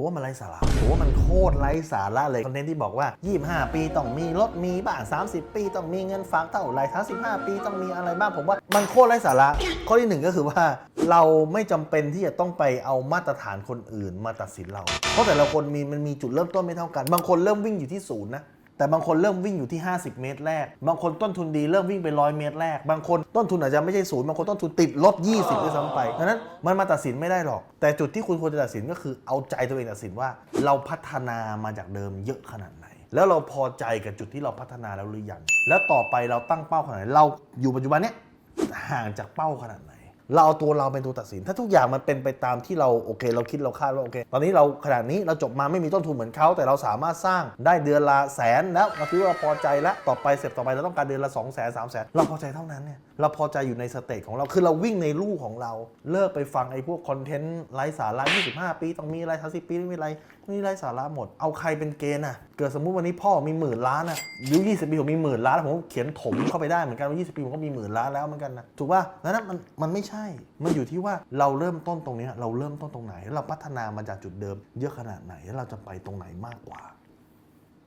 ผมว่ามันไร้สาระผมว่ามันโคตรไร้สาระเลยคอนเทนต์ที่บอกว่า 25 ปีต้องมีรถมีบ้าน30 ปีต้องมีเงินฝากเท่าไหร่35ปีต้องมีอะไรบ้างผมว่ามันโคตรไร้สาระ ข้อที่หนึ่งก็คือว่าเราไม่จำเป็นที่จะต้องไปเอามาตรฐานคนอื่นมาตัดสินเรา เพราะแต่ละคนมีมันมีจุดเริ่มต้นไม่เท่ากัน บางคนเริ่มวิ่งอยู่ที่ศูนย์นะ แต่บางคนเริ่มวิ่งอยู่ที่ 50 เมตรแรก บางคนต้นทุนดีเริ่มวิ่งไปร้อยเมตรแรก บางคนต้นทุนอาจจะไม่ใช่ศูนย์บางคนต้นทุนติดลบ 20ด้วยซ้ำไปดังนั้นมันมาตัดสินไม่ได้หรอก แต่จุดที่คุณควรจะตัดสินก็คือเอาใจตัวเองตัดสินว่า เราพัฒนามาจากเดิมเยอะขนาดไหน แล้วเราพอใจกับจุดที่เราพัฒนาแล้วหรือยังแล้วต่อไปเราตั้งเป้าขนาดไหนเราอยู่ปัจจุบันเนี้ยห่างจากเป้าขนาดไหน เราเอาตัวเราเป็นตัวตัดสิน ถ้าทุกอย่างมันเป็นไปตามที่เราโอเค เราคิดเราคาดว่าโอเค ตอนนี้เราขนาดนี้เราจบมาไม่มีต้นทุนเหมือนเขาแต่เราสามารถสร้างได้เดือนละแสนแล้วเราคิดว่าพอใจแล้วต่อไปเสร็จต่อไปเราต้องการเดือนละ2องแสนสามแสนเราพอใจเท่านั้นเนี่ยเราพอใจอยู่ในสเตจของเราคือเราวิ่งในลู่ของเรา เลิกไปฟังไอ้พวกคอนเทนต์ไร้สาระ25 ปี ต้องมีอะไร30ปีไม่มีอะไรนี่ไร้สาระหมด เอาใครเป็นเกณฑ์อะเกิดสมมุติวันนี้พ่อมีหมื่นล้านอะอายุ20 ปีผมมีหมื่นล้านแล้วผมเขียนถมเข้าไปได้เหมือนกันว่า20 ปีผมก็มีหมื่นล้านแล้วเหมือนกันนะถูกป่ะนั้นมันมันไม่ใช่มันอยู่ที่ว่าเราเริ่มต้นตรงนี้เราเริ่มต้นตรงไหน เราพัฒนามาจากจุดเดิม เยอะขนาดไหนแล้วเราจะไปตรงไหนมากกว่า